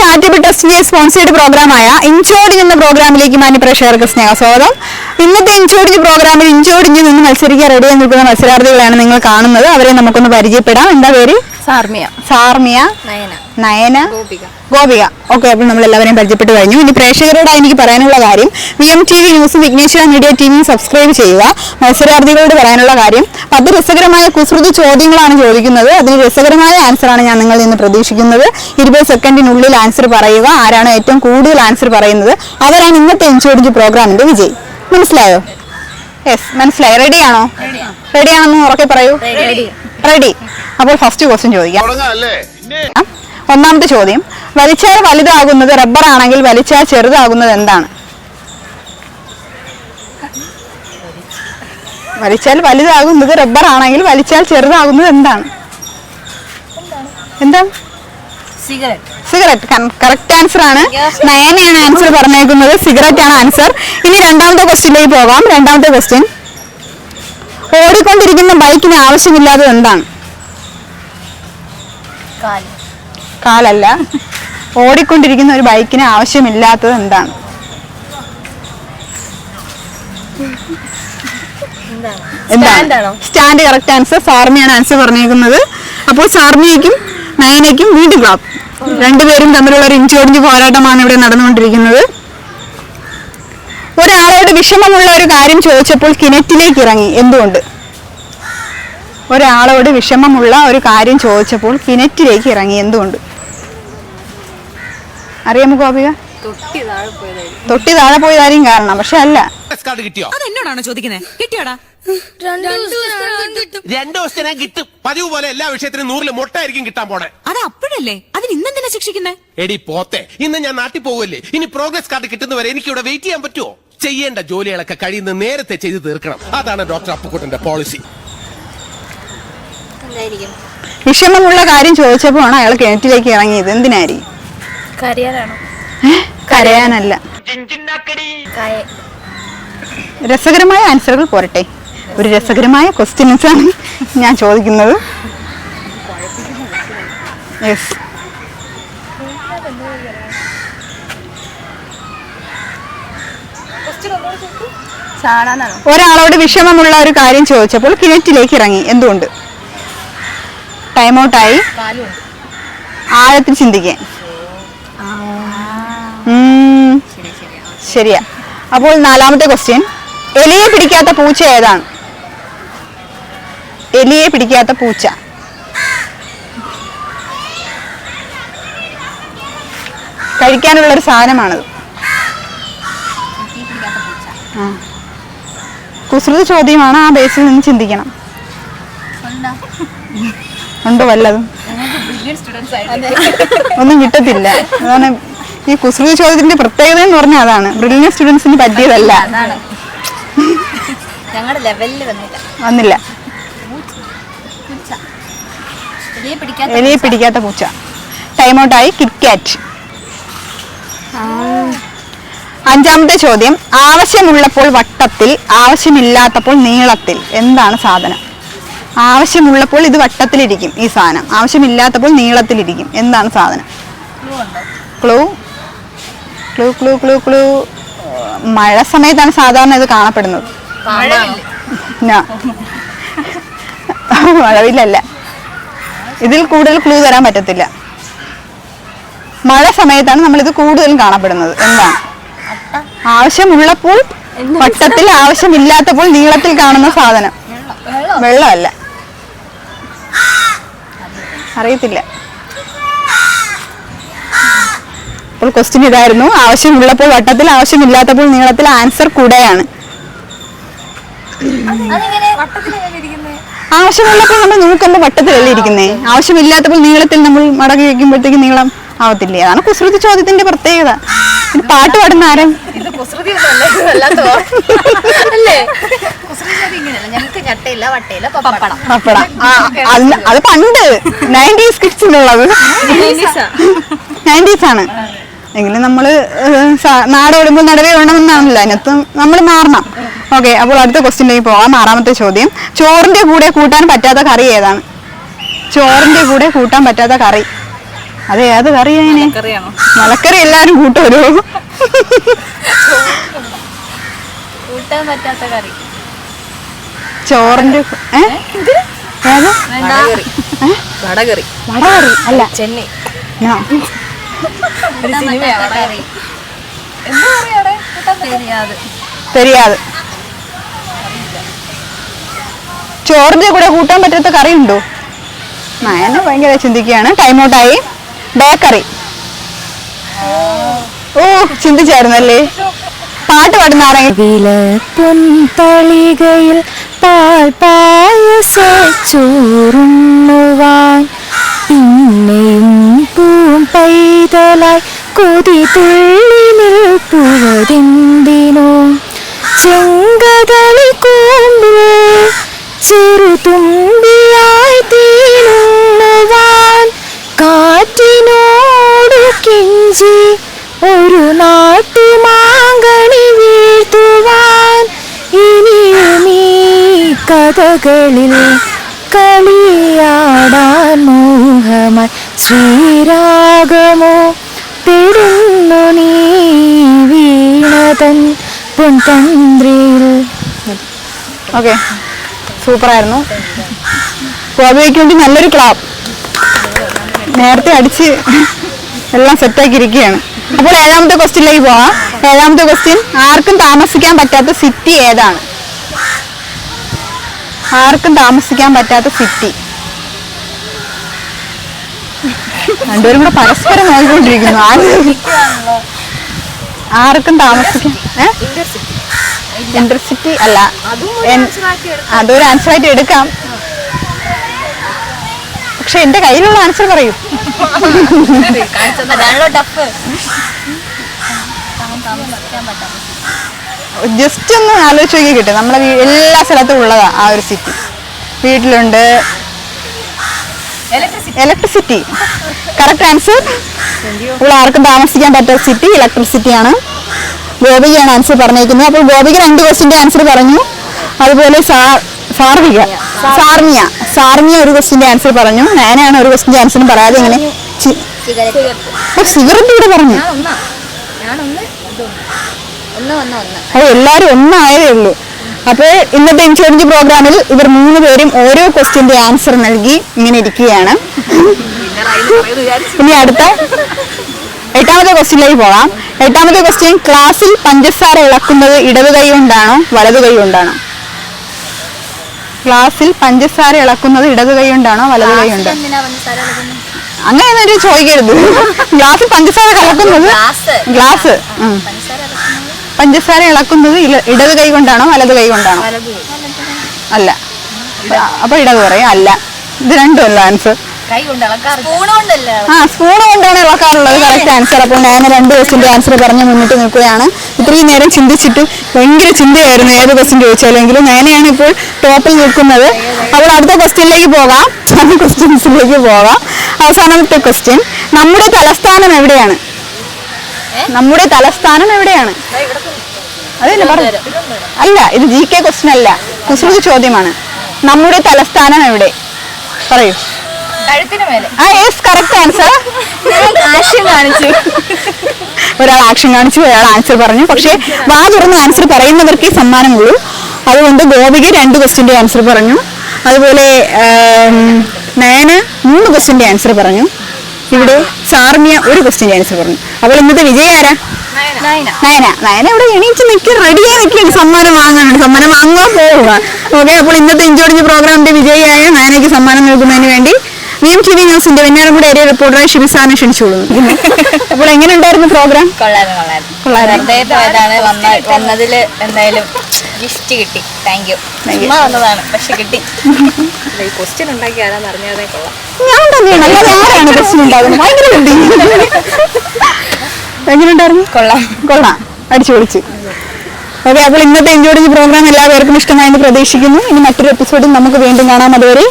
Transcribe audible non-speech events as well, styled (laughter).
Charitable ട്രസ്റ്റിന്റെ sponsored പ്രോഗ്രാമായ in charge എന്ന പ്രോഗ്രാമിലേക്ക് മാന്യപ്രേക്ഷകർക്ക് സ്നേഹ സ്വാഗതം ഇന്നത്തെ ഇൻചോർജ് പ്രോഗ്രാമിൽ ഇൻചോഡിഞ്ച് നിന്ന് മത്സരിക്കാൻ റെഡിയായി നിൽക്കുന്ന മത്സരാർത്ഥികളാണ് നിങ്ങൾ കാണുന്നത്. അവരെ നമുക്കൊന്ന് പരിചയപ്പെടാം. എന്താ പേര്? സാർമിയ. സാർമിയ നയന. നയന ഗോപിക. ഓക്കെ അപ്പോൾ നമ്മൾ എല്ലാവരെയും പരിചയപ്പെട്ട് കഴിഞ്ഞു. ഇനി പ്രേക്ഷകരോട് എനിക്ക് പറയാനുള്ള കാര്യം. വി എം ടി വി ന്യൂസും വിഘ്നേശ്വര മീഡിയ ടീമും സബ്സ്ക്രൈബ് ചെയ്യുക. മത്സരാർത്ഥികളോട് പറയാനുള്ള കാര്യം പത്ത് രസകരമായ കുസൃതി ചോദ്യങ്ങളാണ് ചോദിക്കുന്നത്. അതിന് രസകരമായ ആൻസറാണ് ഞാൻ നിങ്ങളിൽ നിന്ന് പ്രതീക്ഷിക്കുന്നത്. ഇരുപത് സെക്കൻഡിനുള്ളിൽ ആൻസർ പറയുക. ആരാണ് ഏറ്റവും കൂടുതൽ ആൻസർ പറയുന്നത്? അവരാണ് ഇന്നത്തെ ഇൻഷുറൻസ് പ്രോഗ്രാമിന്റെ വിജയി. മനസ്സിലായോ? യെസ് മനസ്സിലായി. റെഡിയാണോ റെഡിയാണെന്ന് ഉറക്കെ പറയൂ. റെഡി റെഡി അപ്പോൾ ഫസ്റ്റ് ക്വസ്റ്റ്യൻ ചോദിക്കാം. ഒന്നാമത്തെ ചോദ്യം. വലിച്ചാൽ വലുതാകുന്നത് റബ്ബർ ആണെങ്കിൽ വലിച്ചാൽ ചെറുതാകുന്നത് എന്താണ്? വലിച്ചാൽ വലുതാകുന്നത് റബ്ബർ ആണെങ്കിൽ വലിച്ചാൽ ചെറുതാകുന്നത് എന്താണ്? എന്താ സിഗരറ്റ് സിഗരറ്റ് കറക്റ്റ് ആൻസർ ആണ്. നയനയാണ് ആൻസർ പറഞ്ഞേക്കുന്നത്. സിഗരറ്റ് ആണ് ആൻസർ ഇനി രണ്ടാമത്തെ ക്വസ്റ്റ്യനിലേക്ക് പോകാം രണ്ടാമത്തെ ക്വസ്റ്റ്യൻ ഓടിക്കൊണ്ടിരിക്കുന്ന ബൈക്കിന് ആവശ്യമില്ലാത്തത് എന്താണ്? കാലല്ല. ഓടിക്കൊണ്ടിരിക്കുന്ന ഒരു ബൈക്കിന് ആവശ്യമില്ലാത്തത് എന്താണ്? സ്റ്റാൻഡ് കറക്റ്റ് ആൻസർ സാർമിയാണ് ആൻസർ പറഞ്ഞേക്കുന്നത്. അപ്പോൾ സാർമിയയ്ക്കും നയനയ്ക്കും വീണ്ടും ക്ലാപ്പ്. രണ്ടുപേരും തമ്മിലുള്ള ഒരു ഇഞ്ചോടിഞ്ച് പോരാട്ടമാണ് ഇവിടെ നടന്നുകൊണ്ടിരിക്കുന്നത്. ഒരാളോട് വിഷമമുള്ള ഒരു കാര്യം ചോദിച്ചപ്പോൾ കിണറ്റിലേക്ക് ഇറങ്ങി. എന്തുകൊണ്ട്? ഒരാളോട് വിഷമമുള്ള ഒരു കാര്യം ചോദിച്ചപ്പോൾ കിണറ്റിലേക്ക് ഇറങ്ങി എന്തുകൊണ്ട്? അറിയാമോ ഗോപിക? തൊട്ടി താഴെ പോയതായിരിക്കും കാരണം പക്ഷെ അല്ല. കാർഡ് കിട്ടിയോ? അതെന്നോടാണോ ചോദിക്കുന്നത് കിട്ടിയോടാ? രണ്ടു ദിവസത്തിനാ കിട്ടും. പതിവ് പോലെ എല്ലാ വിഷയത്തിനും നൂറിൽ മുട്ടായിരിക്കും കിട്ടാൻ പോണേ. അത് അപ്പോഴല്ലേ? അതിന് ഇന്നെന്തിനാ ശിക്ഷിക്കുന്നേ? എടി പോത്തെ ഇന്ന് ഞാൻ നാട്ടിൽ ഇനി പ്രോഗ്രസ് കാർഡ് കിട്ടുന്നവരെ എനിക്ക് ഇവിടെ വെയിറ്റ് ചെയ്യാൻ പറ്റുമോ ചെയ്യേണ്ട ജോലികളൊക്കെ കഴിയുന്ന നേരത്തെ ചെയ്തു തീർക്കണം. അതാണ് ഡോക്ടർ അപ്പുക്കുട്ടന്റെ പോളിസി വിഷമമുള്ള കാര്യം ചോദിച്ചപ്പോഴാണ് അയാൾ കിണറ്റിലേക്ക് ഇറങ്ങിയത്. എന്തിനായിരിക്കും? കരിയറാണോ കരയാനല്ല. രസകരമായ ആൻസറുകൾ പോരട്ടെ. ഒരു രസകരമായ ക്വസ്റ്റ്യൻസ് ആണ് ഞാൻ ചോദിക്കുന്നത്. യെസ് ഒരാളോട് വിഷമമുള്ള ഒരു കാര്യം ചോദിച്ചപ്പോൾ കിണറ്റിലേക്ക് ഇറങ്ങി. എന്തുകൊണ്ട്? ടൈം ഔട്ടായി ആയി. ആഴത്തിൽ ചിന്തിക്കാൻ. ശരിയാ. അപ്പോൾ നാലാമത്തെ ക്വസ്റ്റ്യൻ എലിയെ പിടിക്കാത്ത പൂച്ച ഏതാണ്? എലിയെ പിടിക്കാത്ത പൂച്ച. കഴിക്കാനുള്ള ഒരു സാധനമാണത് കുസൃതി ചോദ്യമാണ് ആ ബേസിൽ നിന്ന് ചിന്തിക്കണം. ഉണ്ടോ വല്ലതും? ഒന്നും കിട്ടത്തില്ല. അതാണ് ഈ കുസൃതി ചോദ്യത്തിന്റെ പ്രത്യേകത എന്ന് പറഞ്ഞാൽ അതാണ്. ബ്രില്യൻ സ്റ്റുഡൻസിന് പറ്റിയതല്ല. ഞങ്ങളുടെ ലെവലിൽ വന്നില്ല. വന്നില്ല. എലിയെ പിടിക്കാത്ത പൂച്ച. ടൈം ഔട്ടായി കിറ്റ്കാറ്റ് അഞ്ചാമത്തെ ചോദ്യം. ആവശ്യമുള്ളപ്പോൾ വട്ടത്തിൽ ആവശ്യമില്ലാത്തപ്പോൾ നീളത്തിൽ. എന്താണ് സാധനം? ആവശ്യമുള്ളപ്പോൾ ഇത് വട്ടത്തിലിരിക്കും ഈ സാധനം. ആവശ്യമില്ലാത്തപ്പോൾ നീളത്തിലിരിക്കും. എന്താണ് സാധനം? Clue clue clue clue clue മഴ സമയത്താണ് സാധാരണ ഇത് കാണപ്പെടുന്നത്? മഴവില്ലല്ല ഇതിൽ കൂടുതൽ ക്ലൂ തരാൻ പറ്റത്തില്ല. മഴ സമയത്താണ് നമ്മൾ ഇത് കൂടുതലും കാണപ്പെടുന്നത്. എന്താണ്? ആവശ്യമുള്ളപ്പോൾ വട്ടത്തിൽ ആവശ്യമില്ലാത്തപ്പോൾ നീളത്തിൽ കാണുന്ന സാധനം. വെള്ളമല്ല. അറിയത്തില്ല. അപ്പോൾ ക്വസ്റ്റ്യൻ ഇതായിരുന്നു. ആവശ്യമുള്ളപ്പോൾ വട്ടത്തിൽ ആവശ്യമില്ലാത്തപ്പോൾ നീളത്തിൽ ആൻസർ കൂടെയാണ്. ആവശ്യമുള്ളപ്പോൾ നമ്മൾ നോക്കുമ്പോൾ വട്ടത്തിലല്ലേ ഇരിക്കുന്നേ. ആവശ്യമില്ലാത്തപ്പോൾ നീളത്തിൽ നമ്മൾ മടക്കി വയ്ക്കുമ്പോഴത്തേക്ക് നീളം ആവത്തില്ലേ? അതാണ് കുസൃതി ചോദ്യത്തിന്റെ പ്രത്യേകത. പാട്ട് പാടുന്ന ആരും ഇത് കുസൃതി ഒന്നും അല്ലാത്തോ അല്ലേ കുസൃതി ചോദ്യം ഞട്ടയില്ല വട്ടയില്ല പപ്പടം. പപ്പടം. ആ, അത് പണ്ട് നയന്റീസ് കിഡ്സിനുള്ളത് നയന്റീസ്? ആണ് എങ്കിലും നമ്മൾ നാടോടുമ്പോൾ നടവേ വേണമെന്നാണല്ലോ. അതിനകത്ത് നമ്മൾ മാറണം. ഓക്കെ അപ്പോൾ അടുത്ത ക്വസ്റ്റ്യനിലേക്ക് പോകാം ആറാമത്തെ ചോദ്യം. ചോറിന്റെ കൂടെ കൂട്ടാൻ പറ്റാത്ത കറി ഏതാണ്? ചോറിന്റെ കൂടെ കൂട്ടാൻ പറ്റാത്ത കറി. അതെ ഏത് കറി അതിനെ മലക്കറി എല്ലാരും കൂട്ടോ കൂട്ടാൻ പറ്റാത്ത കറി. ചോറിന്റെ വടകറി അല്ല. ചെന്നൈ. ചോറിന്റെ കൂടെ കൂട്ടാൻ പറ്റാത്ത കറി ഉണ്ടോ? നയന ഭയങ്കര ചിന്തിക്കുകയാണ്. ടൈം ഔട്ടായി ബേക്കറി ഓ ചിന്തിച്ചായിരുന്നല്ലേ? പാട്ട് പാടുന്ന ആരെങ്കിലും? പാൽ പിന്നെയും പൂം പൈതലായി കൊതി തുള്ളി നിൽപ്പുവതെന്തിനോ. ചെങ്കതളി കൂമ്പിൽ ചെറുതുമ്പിയായി തീരുന്നുവാൻ കാറ്റിനോട് കിഞ്ചി ഒരു നാട്ടുമാങ്കണി വീഴ്ത്തുവാൻ. ഇനിയും കഥകളിൽ കളിയാടാൻ മോഹമായി ശ്രീരാഗമോ പെടുന്നു നീ വീണതൻ പൊൻതന്ത്രിയിൽ. ഓക്കെ. സൂപ്പറായിരുന്നു. ഗോപിക്ക് വേണ്ടി നല്ലൊരു ക്ലാപ്പ് നേരത്തെ അടിച്ച് എല്ലാം സെറ്റാക്കി ഇരിക്കുകയാണ്. അപ്പോൾ ഏഴാമത്തെ ക്വസ്റ്റ്യനിലേക്ക് പോവാം. ഏഴാമത്തെ ക്വസ്റ്റ്യൻ ആർക്കും താമസിക്കാൻ പറ്റാത്ത സിറ്റി ഏതാണ്? ആർക്കും താമസിക്കാൻ പറ്റാത്ത സിറ്റി. രണ്ടുപേരും കൂടെ പരസ്പരം നോക്കിക്കൊണ്ടിരിക്കുന്നു ആർക്കും താമസിക്കാൻ ഇന്റർസിറ്റി അല്ല. അതൊരു ആൻസർ ആയിട്ട് എടുക്കാം. പക്ഷെ എന്റെ കയ്യിലുള്ള ആൻസർ പറയൂ. താമസിക്കാൻ ടഫ് ജസ്റ്റ് ഒന്ന് ആലോചിച്ച് നോക്കി കിട്ടും. നമ്മളെ എല്ലാ സ്ഥലത്തും ഉള്ളതാണ് ആ ഒരു സിറ്റി വീട്ടിലുണ്ട്. ഇലക്ട്രിസിറ്റി കറക്റ്റ് ആൻസർ ഇവിടെ ആർക്കും താമസിക്കാൻ പറ്റാത്ത സിറ്റി ഇലക്ട്രിസിറ്റി ആണ്. ഗോപികയാണ് ആൻസർ പറഞ്ഞേക്കുന്നത്. അപ്പോൾ ഗോപിക രണ്ട് ക്വസ്റ്റിന്റെ ആൻസർ പറഞ്ഞു. അതുപോലെ സാർവിക സാർമിയ. സാർമിയ ഒരു ക്വസ്റ്റിന്റെ ആൻസർ പറഞ്ഞു. ഞാനാണ് ഒരു ക്വസ്റ്റിന്റെ ആൻസർ പറയാതെ ഇങ്ങനെ സിഗരറ്റ് ഇവിടെ പറഞ്ഞു. എല്ലാവരും ഒന്നായതേ ഉള്ളൂ. അപ്പോൾ ഇന്നത്തെ ഇൻഷുറൻസ് പ്രോഗ്രാമിൽ ഇവർ മൂന്ന് പേരും ഓരോ ക്വസ്റ്റ്യന്റെ ആൻസർ നൽകി ഇങ്ങനെ ഇരിക്കുകയാണ്. ഇനി അടുത്ത എട്ടാമത്തെ ക്വസ്റ്റ്യനിലേക്ക് പോകാം. എട്ടാമത്തെ ക്വസ്റ്റ്യൻ ക്ലാസ്സിൽ പഞ്ചസാര ഇളക്കുന്നത് ഇടത് കൈ കൊണ്ടാണോ വലത് കൈ കൊണ്ടാണോ? ക്ലാസ്സിൽ പഞ്ചസാര ഇളക്കുന്നത് ഇടത് കൈ കൊണ്ടാണോ വലത് കൈ കൊണ്ടാണോ? അങ്ങനെ ഒരു ചോദിക്കരുത്. ഗ്ലാസ് പഞ്ചസാര കലക്കുന്നത് ഗ്ലാസ്. പഞ്ചസാര ഇളക്കുന്നത്. ഇടത് കൈ കൊണ്ടാണോ വലത് കൈ കൊണ്ടാണോ? അല്ല. അപ്പൊ ഇടത് പറയാ അല്ല. ഇത് രണ്ടുമല്ല ആൻസർ. ആ സ്പൂൺ കൊണ്ടാണ് ഇളക്കാറുള്ളത് കറക്റ്റ് ആൻസർ അപ്പോൾ ഞാൻ രണ്ട് ക്വസ്റ്റിന്റെ ആൻസർ പറഞ്ഞ് മുന്നിട്ട് നിൽക്കുകയാണ്. ഇത്രയും നേരം ചിന്തിച്ചിട്ട് ഭയങ്കര ചിന്തയായിരുന്നു ഏത് ക്വസ്റ്റ്യൻ ചോദിച്ചാലെങ്കിലും. ഞാനെയാണ് ഇപ്പോൾ ടോപ്പിൽ നിൽക്കുന്നത്. അപ്പോൾ അടുത്ത ക്വസ്റ്റ്യനിലേക്ക് പോകാം. അടുത്ത ക്വസ്റ്റ്യൻസിലേക്ക് പോകാം. അവസാനത്തെ ക്വസ്റ്റ്യൻ നമ്മുടെ തലസ്ഥാനം എവിടെയാണ്? നമ്മുടെ തലസ്ഥാനം എവിടെയാണ്? അതല്ലേ പറഞ്ഞു അല്ല ഇത് ജി കെ ക്വസ്റ്റ്യൻ അല്ല. കുസൃതി ചോദ്യമാണ്. നമ്മുടെ തലസ്ഥാനം എവിടെ? പറയൂ. ആ യെസ് കറക്റ്റ് ആൻസർ കാണിച്ചു. ഒരാൾ ആക്ഷൻ കാണിച്ചു ഒരാൾ ആൻസർ പറഞ്ഞു. പക്ഷേ വാ തുറന്ന് ആൻസർ പറയുന്നവർക്കേ സമ്മാനമുള്ളൂ. അതുകൊണ്ട് ഗോപിക രണ്ട് ക്വസ്റ്റിന്റെ ആൻസർ പറഞ്ഞു. അതുപോലെ നയന മൂന്ന് ക്വസ്റ്റിന്റെ ആൻസർ പറഞ്ഞു. ഇവിടെ സാർമിയ ഒരു ക്വസ്റ്റിന്റെ ആൻസർ പറഞ്ഞു. അപ്പോൾ ഇന്നത്തെ വിജയ ആരാ? നയന. നയന. ഇവിടെ എണീച്ച് നിൽക്കി റെഡിയായി നിൽക്കുകയാണ് സമ്മാനം വാങ്ങാനാണ് സമ്മാനം വാങ്ങാൻ പോവുക. ഓക്കെ അപ്പോൾ ഇന്നത്തെ ഇഞ്ചോടിഞ്ച് പ്രോഗ്രാമിന്റെ വിജയിയായ നയനയ്ക്ക് സമ്മാനം നൽകുന്നതിന് വേണ്ടി എം ടി വി ന്യൂസിന്റെ വെഞ്ഞാറമൂട് ഏരിയ റിപ്പോർട്ടറായി ഷിബിസാനെ ക്ഷണിച്ചോളൂ (laughs) അപ്പോൾ എങ്ങനെ ഉണ്ടായിരുന്നു പ്രോഗ്രാം കൊള്ളായിരുന്നു കൊള്ളായിരുന്നു. കൊള്ളായിരുന്നു. വന്ന വന്നതിൽ എന്തായാലും ഗിഫ്റ്റ് കിട്ടി. താങ്ക് യു വന്നതാണ് പക്ഷെ കിട്ടി. ക്വസ്റ്റ്യൻ ഉണ്ടാക്കി ആരാന്ന് അറിഞ്ഞാതെ കൊള്ളാം. ഞാൻ തന്നെയാണ് അല്ലാതെ ആരാണ് ക്വസ്റ്റ്യൻ ഉണ്ടാകുന്നത്? ഭയങ്കര (laughs) എങ്ങനെ ഉണ്ടായിരുന്നു? കൊള്ളാം. കൊള്ളാം. അടിച്ചു പൊളിച്ച്. ഓക്കെ അപ്പോൾ ഇന്നത്തെ എൻജോയ് പ്രോഗ്രാം എല്ലാവർക്കും ഇഷ്ടമായെന്ന് പ്രതീക്ഷിക്കുന്നു. ഇനി മറ്റൊരു എപ്പിസോഡിൽ നമുക്ക് വീണ്ടും കാണാം. അതുവരെ